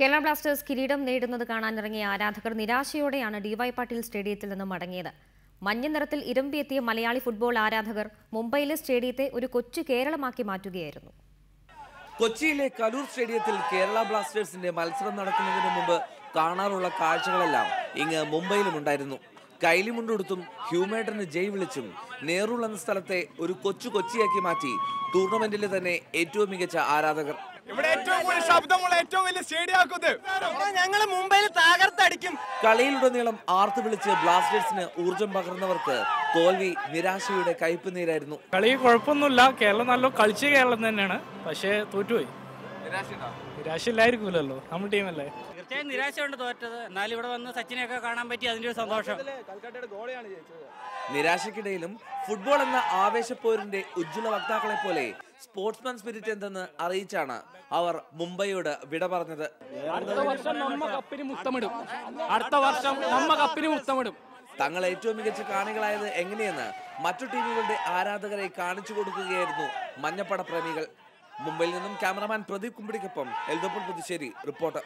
Kerala Blasters കിരീടം നേടുന്നത് കാണാനിറങ്ങിയ ആരാധകർ നിരാശയോടെയാണ് ഡിവൈ പാട്ടീൽ സ്റ്റേഡിയത്തിൽ നിന്ന് മടങ്ങിയത്. മഞ്ഞ നിറത്തിൽ ഇരമ്പിയെത്തിയ മലയാളി ഫുട്ബോൾ ആരാധകർ മുംബൈയിലെ സ്റ്റേഡിയത്തെ ഒരു കൊച്ചു കേരളമാക്കി മാറ്റുകയായിരുന്നു. കൊച്ചിയിലെ കലൂർ സ്റ്റേഡിയത്തിൽ കേരള ബ്ലാസ്റ്റേഴ്സിന്റെ മത്സരം നടക്കുന്നതിന് മുമ്പ് കാണാറുള്ള കാഴ്ചകളെല്ലാം ഇങ്ങ് മുംബൈയിലും ഉണ്ടായിരുന്നു. കൈലിമുണ്ടെടുത്തും ഹ്യൂമേട്ടന് ജയ് വിളിച്ചും നേറുൾ എന്ന സ്ഥലത്തെ ഒരു കൊച്ചു കൊച്ചിയാക്കി മാറ്റി ടൂർണമെന്റിലെ തന്നെ ഏറ്റവും മികച്ച ആരാധകർ. ഇവിടെ ഏറ്റവും കൂടുതൽ ശബ്ദമുള്ള ഏറ്റവും വലിയ സ്റ്റേഡിയം ആക്കുന്നത് ഞങ്ങൾ മുംബൈയിൽ തകർത്തടിക്കും. കളിയിലുടനീളം ആർത്തു വിളിച്ച് ബ്ലാസ്റ്റേഴ്സിന് ഊർജം പകർന്നവർക്ക് തോൽവി നിരാശയുടെ കയ്പ് നീരായിരുന്നു കളി കുഴപ്പമൊന്നുമില്ല. കേരളം നല്ല കളിച്ച കേരളം തന്നെയാണ്. പക്ഷേ തോറ്റുപോയി. നിരാശ ഇല്ലായിരിക്കുമല്ലോ നമ്മൾ ടീമല്ലേ? തീർച്ചയായും നിരാശയുണ്ട് തോറ്റത്. എന്നാലും ഇവിടെ വന്ന് സച്ചിനെയൊക്കെ കാണാൻ പറ്റി അതിന്റെ ഒരു സന്തോഷം. നിരാശക്കിടയിലും ഫുട്ബോൾ എന്ന ആവേശപ്പോരിന്റെ ഉജ്ജ്വല വക്താക്കളെ പോലെ സ്പോർട്സ്മാൻ സ്പിരിറ്റ് എന്തെന്ന് അറിയിച്ചാണ് അവർ മുംബൈയോട് വിട പറഞ്ഞത്. അടുത്ത വർഷം നമ്മ കപ്പിന് മുത്തമിടും. അടുത്ത വർഷം നമ്മ കപ്പിന് മുത്തമിടും. തങ്ങൾ ഏറ്റവും മികച്ച കാണികളായത് എങ്ങനെയെന്ന് മറ്റു ടീമുകളുടെ ആരാധകരെ കാണിച്ചു കൊടുക്കുകയായിരുന്നു മഞ്ഞപ്പട പ്രേമികൾ മുംബൈയിൽ നിന്നും ക്യാമറമാൻ പ്രദീപ് കുമ്പിടിക്കൊപ്പം എൽദപ്പൂർ പുതുശ്ശേരി റിപ്പോർട്ടർ.